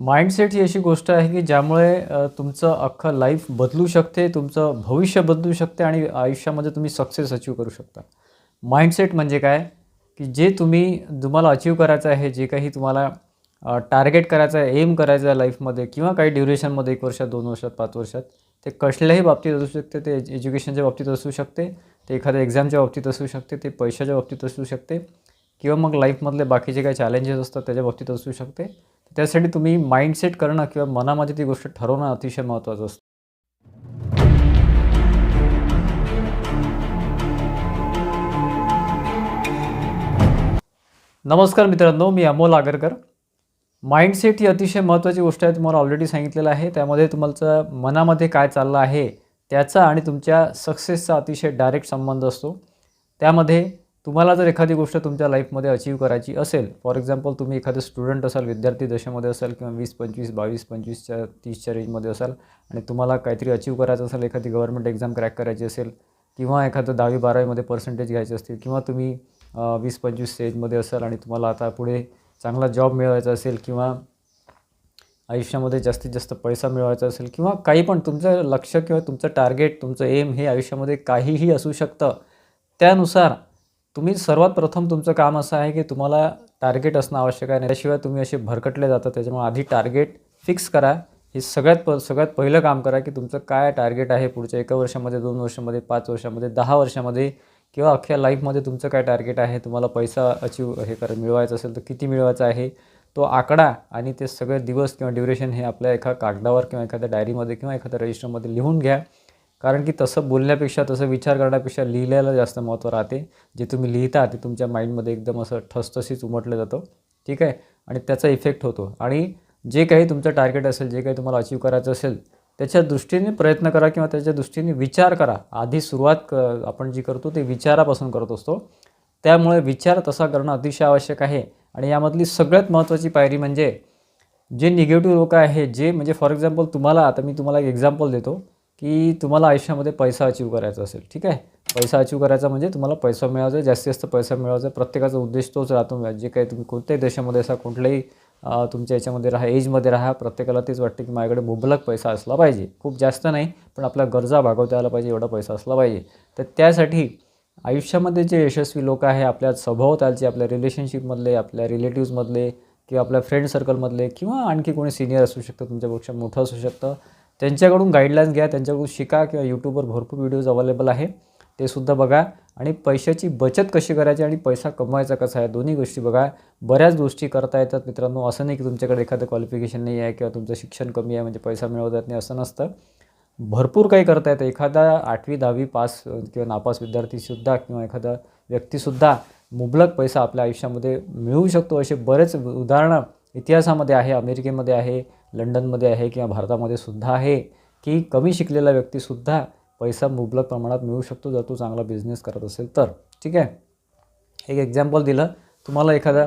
Mindset ही अशी गोष्ट आहे की ज्यामुळे तुमचं अख्खं लाईफ बदलू शकते तुमचं भविष्य बदलू शकते आणि आयुष्यामध्ये तुम्ही सक्सेस अचीव करू शकता. माइंडसेट म्हणजे काय? की जे तुम्ही तुम्हाला अचीव करायचं आहे जे काही तुम्हाला टार्गेट करायचं आहे एम करायचं आहे लाईफमध्ये किंवा काही ड्युरेशनमध्ये एक वर्षात दोन वर्षात पाच वर्षात ते कसल्याही बाबतीत असू शकते ते एज्युकेशनच्या बाबतीत असू शकते ते एखाद्या एक्झामच्या बाबतीत असू शकते ते पैशाच्या बाबतीत असू शकते किंवा मग लाईफमधले बाकीचे काही चॅलेंजेस असतात त्याच्या बाबतीत असू शकते. त्यासाठी तुम्ही माइंडसेट करणं किंवा मनामध्ये ती गोष्ट ठरवणं अतिशय महत्त्वाचं असतं. नमस्कार मित्रांनो मी अमोल आगरकर. माइंडसेट ही अतिशय महत्त्वाची गोष्ट आहे तुम्हाला ऑलरेडी सांगितलेलं आहे. त्यामध्ये तुमचं मनामध्ये काय चाललं आहे त्याचा आणि तुमच्या सक्सेसचा अतिशय डायरेक्ट संबंध असतो. त्यामध्ये तुम्हाला जर एखादी गोष्ट तुमच्या लाईफमध्ये अचीव करायची असेल फॉर एक्झाम्पल तुम्ही एखादं स्टुडंट असाल विद्यार्थी दशेमध्ये असाल किंवा वीस पंचवीस बावीस पंचवीसच्या तीसच्या रेंजमध्ये असाल आणि तुम्हाला काहीतरी अचीव करायचं असेल एखादी गव्हर्मेंट एक्झाम क्रॅक करायची असेल किंवा एखादं दहावी बारावीमध्ये पर्सेंटेज घ्यायचे असतील किंवा तुम्ही वीस पंचवीस स्टेजमध्ये असाल आणि तुम्हाला आता पुढे चांगला जॉब मिळवायचा असेल किंवा आयुष्यामध्ये जास्तीत जास्त पैसा मिळवायचा असेल किंवा काही पण तुमचं लक्ष किंवा तुमचं टार्गेट तुमचं एम हे आयुष्यामध्ये काहीही असू शकतं. त्यानुसार तुम्ही सर्वात प्रथम तुमचं काम असं आहे की तुम्हाला टार्गेट असणं आवश्यक आहे त्याशिवाय तुम्ही असे भरकटले जातात त्याच्यामुळे आधी टार्गेट फिक्स करा. हे सगळ्यात प सगळ्यात पहिलं काम करा की तुमचं काय टार्गेट आहे पुढच्या एका वर्षामध्ये दोन वर्षामध्ये पाच वर्षामध्ये दहा वर्षामध्ये किंवा अख्ख्या लाईफमध्ये तुमचं काय टार्गेट आहे तुम्हाला पैसा अचीव हे कर मिळवायचा असेल तर किती मिळवायचा आहे तो आकडा आणि ते सगळे दिवस किंवा ड्युरेशन हे आपल्या एका कागदावर किंवा एखाद्या डायरीमध्ये किंवा एखाद्या रजिस्टरमध्ये लिहून घ्या. कारण की तसं बोलण्यापेक्षा तसं विचार करण्यापेक्षा लिहिल्याला जास्त महत्त्व राहते. जे तुम्ही लिहिता ते तुमच्या माइंडमध्ये एकदम असं ठसठसीच उमटलं जातं. ठीक आहे? आणि त्याचा इफेक्ट होतो. आणि जे काही तुमचं टार्गेट असेल जे काही तुम्हाला अचीव करायचं असेल त्याच्या दृष्टीने प्रयत्न करा किंवा त्याच्या दृष्टीने विचार करा. आधी सुरुवात क आपण जी करतो ते विचारापासून करत असतो. त्यामुळे विचार तसा करणं अतिशय आवश्यक आहे. आणि यामधली सगळ्यात महत्त्वाची पायरी म्हणजे जे निगेटिव्ह लोक आहे जे म्हणजे फॉर एक्झाम्पल तुम्हाला आता मी तुम्हाला एक एक्झाम्पल देतो. की तुम्हाला आयुष्यामध्ये पैसा अचीव करायचा असेल ठीक आहे? पैसा अचीव करायचा म्हणजे तुम्हाला पैसा मिळवायचा आहे, जास्तीत जास्त पैसा मिळवायचा आहे. प्रत्येकाचा उद्देश तोच राहतो. म्हणजे जे काही तुम्ही कोणत्याही देशामध्ये असा कुठल्याही तुमच्या याच्यामध्ये राहा एजमध्ये राहा प्रत्येकाला तेच वाटतं की माझ्याकडे मुबलक पैसा असला पाहिजे. खूप जास्त नाही पण आपल्या गरजा भागवता आला पाहिजे एवढा पैसा असला पाहिजे. तर त्यासाठी आयुष्यामध्ये जे यशस्वी लोक आहे आपल्या स्वभावतालचे आपल्या रिलेशनशिपमधले आपल्या रिलेटिव्समधले किंवा आपल्या फ्रेंड सर्कलमधले किंवा आणखी कोणी सिनियर असू शकतं तुमच्यापेक्षा मोठं असू शकतं त्यांच्याकडून गाईडलाईन्स घ्या त्यांच्याकडून शिका किंवा यूट्यूबवर भरपूर व्हिडिओज अवेलेबल आहे. ते सुद्धा बघा. आणि पैशाची बचत कशी करायची आणि पैसा कमवायचा कसा आहे दोन्ही गोष्टी बघा. बऱ्याच गोष्टी करता येतात मित्रांनो. असं नाही की तुमच्याकडे एखादं क्वालिफिकेशन नाही आहे किंवा तुमचं शिक्षण कमी आहे म्हणजे पैसा मिळवता येत नाही असं नसतं. भरपूर काही करता येतं. एखादा आठवी दहावी पास किंवा नापास विद्यार्थीसुद्धा किंवा एखादा व्यक्तीसुद्धा मुबलक पैसा आपल्या आयुष्यामध्ये मिळू शकतो. असे बरेच उदाहरणं इतिहासामध्ये आहे अमेरिकेमध्ये आहे लंडनमध्ये आहे किंवा भारतामध्ये सुद्धा आहे की कमी शिकलेला व्यक्तीसुद्धा पैसा मुबलक प्रमाणात मिळू शकतो जर तो चांगला बिझनेस करत असेल तर. ठीक आहे? एक एक्झाम्पल दिलं. तुम्हाला एखादा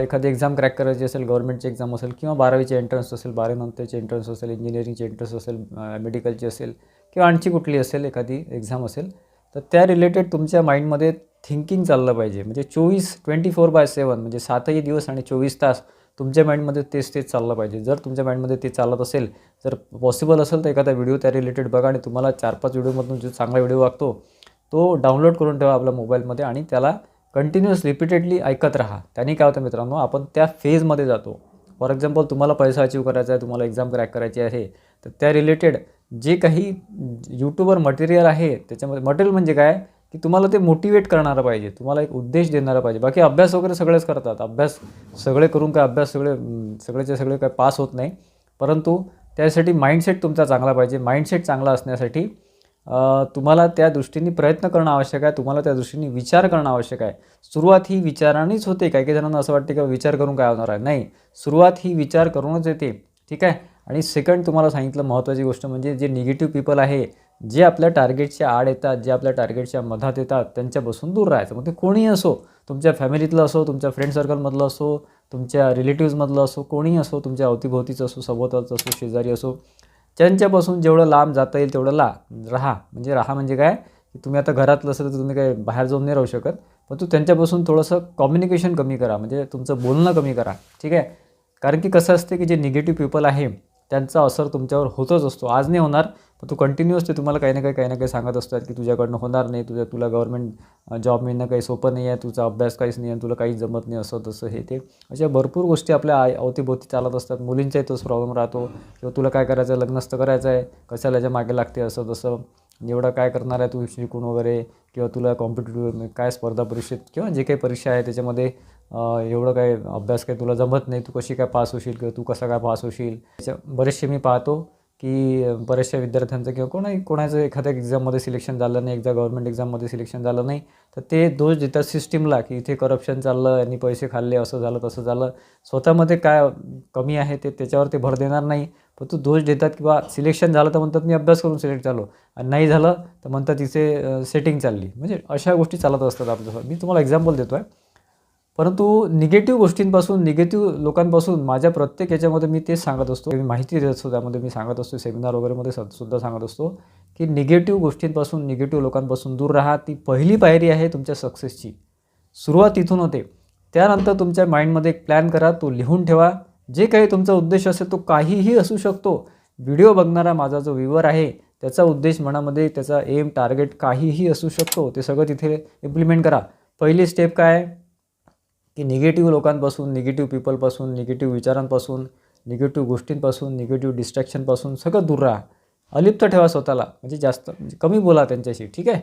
एखादी एक्झाम क्रॅक करायची असेल गव्हर्नमेंटची एक्झाम असेल किंवा बारावीची एंट्रन्स असेल बारावीनंतरची एंट्रन्स असेल इंजिनिअरिंगची एंट्रन्स असेल मेडिकलची असेल किंवा आणखी कुठली असेल एखादी एक्झाम असेल तर त्या रिलेटेड तुमच्या माइंडमध्ये थिंकिंग चाललं पाहिजे. म्हणजे चोवीस ट्वेंटी फोर बाय सेवन म्हणजे सातही दिवस आणि चोवीस तास तुमच्या माइंडमध्ये तेच तेच चाललं पाहिजे. जर तुमच्या माइंडमध्ये ते चालत असेल जर पॉसिबल असेल तर एखादा व्हिडिओ त्या रिलेटेड बघा आणि तुम्हाला चार पाच व्हिडिओमधून जो चांगला व्हिडिओ वागतो तो डाउनलोड करून ठेवा आपल्या मोबाईलमध्ये आणि त्याला कंटिन्युअस रिपीटेडली ऐकत राहा. त्याने काय होतं मित्रांनो आपण त्या फेजमध्ये जातो. फॉर एक्झाम्पल तुम्हाला पैसा अचीव करायचा आहे तुम्हाला एक्झाम क्रॅक करायची आहे तर त्या रिलेटेड जे काही यूट्यूबवर मटेरियल आहे त्याच्यामध्ये मटेरियल म्हणजे काय? की तुम्हाला ते मोटिवेट करणारं पाहिजे तुम्हाला एक उद्देश देणारा पाहिजे. बाकी अभ्यास वगैरे सगळेच करतात. अभ्यास सगळे करून काय अभ्यास सगळे सगळेचे सगळे काय पास होत नाही. परंतु त्यासाठी माइंडसेट तुमचा चांगला पाहिजे. माइंडसेट चांगला असण्यासाठी तुम्हाला त्या दृष्टीने प्रयत्न करणं आवश्यक आहे. तुम्हाला त्या दृष्टीने विचार करणं आवश्यक आहे. सुरुवात ही विचारानेच होते. काही काही जणांना असं वाटते की विचार करून काय होणार आहे? नाही. सुरुवात ही विचार करूनच येते. ठीक आहे? आणि सेकंड तुम्हाला सांगितलं महत्त्वाची गोष्ट म्हणजे जे निगेटिव्ह पीपल आहे जे आपल्या टार्गेटच्या आड येतात जे आपल्या टार्गेटच्या मधात येतात त्यांच्यापासून दूर राहायचं. मग ते कोणीही असो तुमच्या फॅमिलीतलं असो तुमच्या फ्रेंड सर्कलमधलं असो तुमच्या रिलेटिव्हजमधलं असो कोणीही असो तुमच्या अवतीभोवतीचं असो सभोवतालचं असो शेजारी असो त्यांच्यापासून जेवढं लांब जाता येईल तेवढं ला राहा. म्हणजे राहा म्हणजे काय? की तुम्ही आता घरातलं असेल तर तुम्ही काय बाहेर जाऊन नाही राहू शकत पण तू त्यांच्यापासून थोडंसं कम्युनिकेशन कमी करा. म्हणजे तुमचं बोलणं कमी करा. ठीक आहे? कारण की कसं असते की जे निगेटिव्ह पीपल आहे त्यांचा असर तुमच्यावर होतच असतो. आज नाही होणार पण तो कंटिन्युअस ते तुम्हाला काही ना काही काही ना काही सांगत असतात की तुझ्याकडनं होणार नाही तुझ्या तुला गव्हर्नमेंट जॉब मिळणं काही सोपं नाही आहे तुझा अभ्यास काहीच नाही आहे तुला काहीच जमत नाही असं तसं हे ते. अशा भरपूर गोष्टी आपल्या आय अवतीभोवती चालत असतात. मुलींचाही तोच प्रॉब्लेम राहतो. किंवा तुला काय करायचं आहे लग्नच तर करायचं आहे कशाला याच्या मागे लागते असं तसं. एवढं काय करणार आहे तू शिकून वगैरे? किंवा तुला कॉम्पिटेटिव्ह काय स्पर्धा परीक्षेत किंवा जे काही परीक्षा आहे त्याच्यामध्ये एवढं काय अभ्यास काही तुला जमत नाही तू कशी काय पास होशील किंवा तू कसा काय पास होशील? त्याच्या बरेचसे मी पाहतो की बऱ्याचशा विद्यार्थ्यांचं किंवा कोणाही कोणाचं एखाद्या एक्झाममध्ये सिलेक्शन झालं नाही एकदा गव्हर्मेंट एक्झाममध्ये सिलेक्शन झालं नाही तर ते दोष देतात सिस्टीमला की इथे करप्शन चाललं यांनी पैसे खाल्ले असं झालं तसं झालं. स्वतःमध्ये काय कमी आहे ते त्याच्यावर ते भर देणार नाही पण तू दोष देतात किंवा सिलेक्शन झालं तर म्हणतात मी अभ्यास करून सिलेक्ट झालो आणि नाही झालं तर म्हणतात तिथे सेटिंग चालली. म्हणजे अशा गोष्टी चालत असतात आपल्यासोबत. मी तुम्हाला एक्झाम्पल देतो आहे परंतु निगेटिव्ह गोष्टींपासून निगेटिव्ह लोकांपासून माझ्या प्रत्येक याच्यामध्ये मी तेच सांगत असतो. मी माहिती देत असतो त्यामध्ये मी सांगत असतो सेमिनार वगैरेमध्ये स- सुद्धा सांगत असतो की निगेटिव्ह गोष्टींपासून निगेटिव्ह लोकांपासून दूर राहा. ती पहिली पायरी आहे तुमच्या सक्सेसची. सुरुवात तिथून होते. त्यानंतर तुमच्या माइंडमध्ये एक प्लॅन करा तो लिहून ठेवा. जे काही तुमचा उद्देश असेल तो काहीही असू शकतो. व्हिडिओ बघणारा माझा जो व्ह्युअर आहे त्याचा उद्देश मनामध्ये त्याचा एम टार्गेट काहीही असू शकतो. ते सगळं तिथे इम्प्लिमेंट करा. पहिली स्टेप काय? आहे की निगेटिव्ह लोकांपासून निगेटिव्ह पीपलपासून निगेटिव्ह विचारांपासून निगेटिव्ह गोष्टींपासून निगेटिव्ह डिस्ट्रॅक्शनपासून सगळं दूर राहा. अलिप्त ठेवा स्वतःला. म्हणजे जास्त म्हणजे कमी बोला त्यांच्याशी ठीक आहे?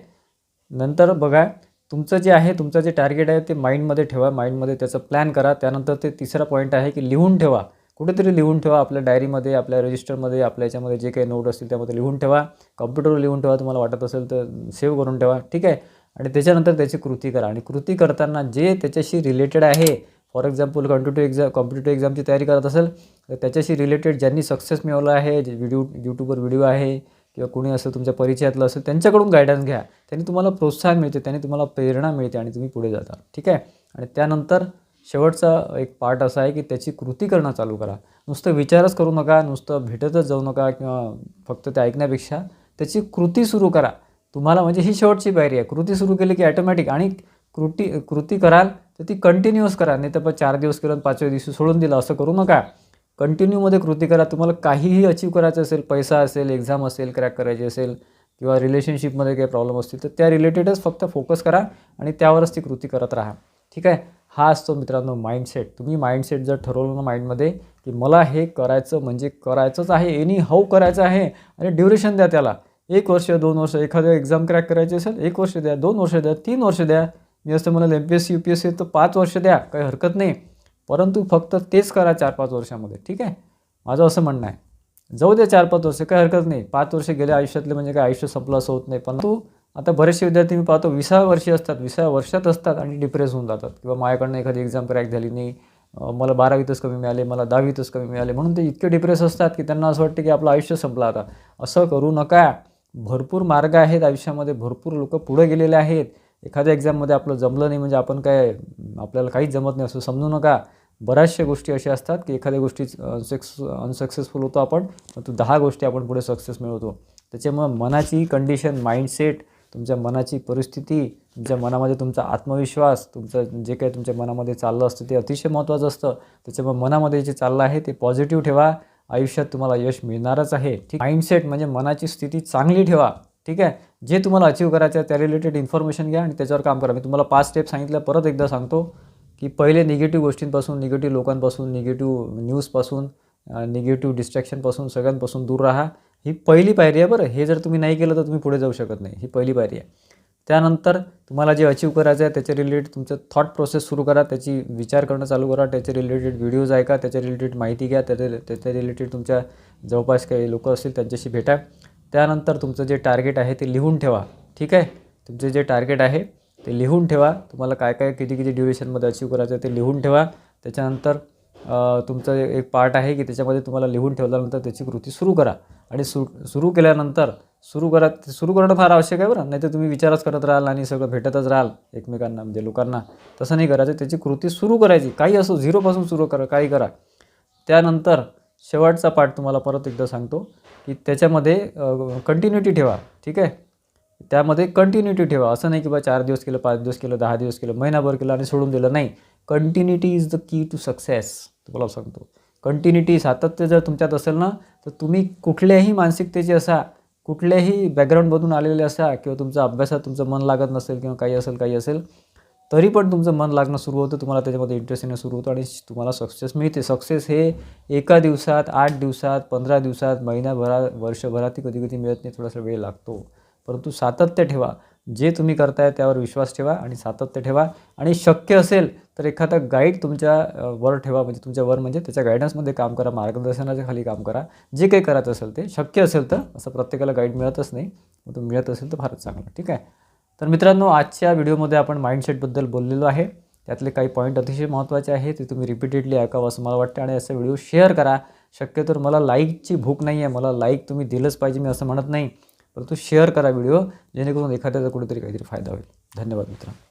नंतर बघा तुमचं जे आहे तुमचं जे टार्गेट आहे ते माइंडमध्ये ठेवा. माइंडमध्ये त्याचं प्लॅन करा. त्यानंतर ते तिसरा पॉईंट आहे की लिहून ठेवा. कुठेतरी लिहून ठेवा आपल्या डायरीमध्ये आपल्या रजिस्टरमध्ये आपल्या याच्यामध्ये जे काही नोट असतील त्यामध्ये लिहून ठेवा. कम्प्युटरवर लिहून ठेवा तुम्हाला वाटत असेल तर सेव्ह करून ठेवा ठीक आहे? आणि त्याच्यानंतर त्याची कृती करा. आणि कृती करताना जे त्याच्याशी रिलेटेड आहे for example competitive exam competitive एक्झामची तयारी करत असेल तर त्याच्याशी रिलेटेड ज्यांनी सक्सेस मिळवलं आहे जे व्हिडिओ यूट्यूबवर व्हिडिओ आहे किंवा कोणी असं तुमच्या परिचयातलं असेल त्यांच्याकडून गायडन्स घ्या. त्यांनी तुम्हाला प्रोत्साहन मिळते त्यांनी तुम्हाला प्रेरणा मिळते आणि तुम्ही पुढे जाता. ठीक आहे? आणि त्यानंतर शेवटचा एक पार्ट असा आहे की त्याची कृती करणं चालू करा. नुसतं विचारच करू नका नुसतं भेटतच जाऊ नका किंवा फक्त ते ऐकण्यापेक्षा त्याची कृती सुरू करा. तुम्हाला म्हणजे ही शेवटची पायरी आहे. कृती सुरू केली की ॲटोमॅटिक आणि कृती कृती कराल तर ती कंटिन्युअस करा नाही तर पण चार दिवस केलं पाचव्या दिवशी सोडून दिलं. असं करू नका. कंटिन्यूमध्ये कृती करा. तुम्हाला काहीही अचीव करायचं असेल पैसा असेल एक्झाम असेल क्रॅक करायची असेल किंवा रिलेशनशिपमध्ये काही प्रॉब्लेम असतील तर त्या रिलेटेडच फक्त फोकस करा आणि त्यावरच ती कृती करत राहा. ठीक आहे? हा असतो मित्रांनो माइंडसेट तुम्ही माइंडसेट जर ठरवलं ना माइंडमध्ये की मला हे करायचं म्हणजे करायचंच आहे. एनी हाऊ करायचं आहे आणि ड्युरेशन द्या त्याला. एक वर्ष दोन वर्ष एखाद्या एक्झाम क्रॅक करायची असेल एक वर्ष द्या दोन वर्ष द्या तीन वर्ष द्या. मी असं म्हणाल M P S C U P S C तर पाच वर्ष द्या काही हरकत नाही. परंतु फक्त तेच करा चार पाच वर्षामध्ये ठीक आहे? माझं असं म्हणणं आहे. जाऊ द्या चार पाच वर्ष काही हरकत नाही. पाच वर्ष गेले आयुष्यातले म्हणजे काय? आयुष्य संपलं असं होत नाही. परंतु आता बरेचसे विद्यार्थी मी पाहतो विसाव्या वर्षी असतात विसाव्या वर्षात असतात आणि डिप्रेस होऊन जातात. किंवा माझ्याकडनं एखादी एक्झाम क्रॅक झाली नाही मला बारावीतच कमी मिळाले मला दहावीतच कमी मिळाले म्हणून ते इतके डिप्रेस असतात की त्यांना असं वाटतं की आपलं आयुष्य संपलं आता. असं करू नका. भरपूर मार्ग आहेत आयुष्यामध्ये भरपूर लोक पुढे गेलेले आहेत. एखाद्या एक्झाममध्ये आपलं जमलं नाही म्हणजे आपण काय आपल्याला काहीच जमत नाही असं समजू नका. बऱ्याचशा गोष्टी अशा असतात की एखाद्या गोष्टी अनसक्स अनसक्सेसफुल होतो आपण परंतु दहा गोष्टी आपण पुढे सक्सेस मिळवतो. त्याच्यामुळं मनाची कंडिशन माइंडसेट तुमच्या मनाची परिस्थिती तुमच्या मनामध्ये तुमचा आत्मविश्वास तुमचं जे काही तुमच्या मनामध्ये चाललं असतं ते अतिशय महत्त्वाचं असतं. त्याच्यामुळे मनामध्ये जे चाललं आहे ते पॉझिटिव्ह ठेवा. आयुष्यात तुम्हाला यश मिळणारच आहे. ठीक माइंडसेट म्हणजे मनाची स्थिती चांगली ठेवा. ठीक आहे? जे तुम्हाला अचीव करायचं आहे त्या रिलेटेड इन्फॉर्मेशन घ्या आणि त्याच्यावर काम करा. मी तुम्हाला पाच स्टेप सांगितल्या परत एकदा सांगतो की पहिले निगेटिव्ह गोष्टींपासून निगेटिव्ह लोकांपासून निगेटिव्ह न्यूजपासून निगेटिव्ह डिस्ट्रॅक्शनपासून सगळ्यांपासून दूर राहा. ही पहिली पायरी आहे बरं. हे जर तुम्ही नाही केलं तर तुम्ही पुढे जाऊ शकत नाही. ही पहिली पायरी आहे. त्यानंतर तुम्हाला जे अचीव करायचं आहे त्याच्या रिलेटेड तुमचं थॉट प्रोसेस सुरू करा त्याची विचार करणं चालू करा त्याच्या रिलेटेड व्हिडिओज ऐका त्याच्या रिलेटेड माहिती घ्या त्याच्या त्याच्या रिलेटेड तुमच्या जवळपास काही लोक असतील त्यांच्याशी भेटा. त्यानंतर तुमचं जे टार्गेट आहे ते लिहून ठेवा. ठीक आहे? तुमचे जे टार्गेट आहे ते लिहून ठेवा. तुम्हाला काय काय किती किती ड्युरेशनमध्ये अचीव करायचं आहे ते लिहून ठेवा. त्याच्यानंतर तुमचं एक पार्ट आहे की त्याच्यामध्ये तुम्हाला लिहून ठेवल्यानंतर त्याची कृती सुरू करा. आणि सु सुरू केल्यानंतर सुरू करा सुरू करणं फार आवश्यक आहे बरं. नाही तर तुम्ही विचारच करत राहाल आणि सगळं भेटतच राहाल एकमेकांना म्हणजे लोकांना. तसं नाही करायचं. त्याची कृती सुरू करायची. काही असो झिरोपासून सुरू करा काही करा. त्यानंतर शेवटचा पार्ट तुम्हाला परत एकदा सांगतो की त्याच्यामध्ये कंटिन्युटी ठेवा. ठीक आहे? त्यामध्ये कंटिन्युटी ठेवा. असं नाही की बा चार दिवस केलं पाच दिवस केलं दहा दिवस केलं महिनाभर केलं आणि सोडून दिलं. नाही. Continuity is the key to success तुम्हाला सांगतो. कंटिन्युटी सातत्य जर तुमच्यात असेल ना तर तुम्ही कुठल्याही मानसिकतेचे असा कुठल्याही बॅकग्राऊंडमधून आलेले असा किंवा तुमचा अभ्यासात तुमचं मन लागत नसेल किंवा काही असेल काही असेल तरी पण तुमचं मन लागणं सुरू होतं तुम्हाला त्याच्यामध्ये इंटरेस्ट येणं सुरू होतं आणि तुम्हाला सक्सेस मिळते. सक्सेस हे एका दिवसात आठ दिवसात पंधरा दिवसात महिन्याभरात वर्षभरातही कधी कधी मिळत नाही थोडासा वेळ लागतो. परंतु सातत्य ठेवा. जे तुम्ही करताय त्यावर विश्वास ठेवा आणि सातत्य ठेवा. आणि शक्य असेल तर एखादा गाईड तुमच्या वर ठेवा म्हणजे तुमच्या वर म्हणजे त्याच्या गायडन्समध्ये काम करा मार्गदर्शनाच्या खाली काम करा. जे काही करायचं असेल ते शक्य असेल तर असं प्रत्येकाला गाईड मिळतच नाही. मग तो मिळत असेल तर फारच चांगलं ठीक आहे? तर मित्रांनो आजच्या व्हिडिओमध्ये आपण माइंडसेटबद्दल बोललेलो आहे. त्यातले काही पॉईंट अतिशय महत्त्वाचे आहेत ते तुम्ही रिपीटेडली ऐकावं असं मला वाटतं. आणि असे व्हिडिओ शेअर करा. शक्यतो मला लाईकची भूक नाही आहे मला लाईक तुम्ही दिलंच पाहिजे मी असं म्हणत नाही. परंतु शेअर करा व्हिडिओ जेणेकरून एखाद्याचा कुठेतरी काहीतरी फायदा होईल. धन्यवाद मित्रांनो.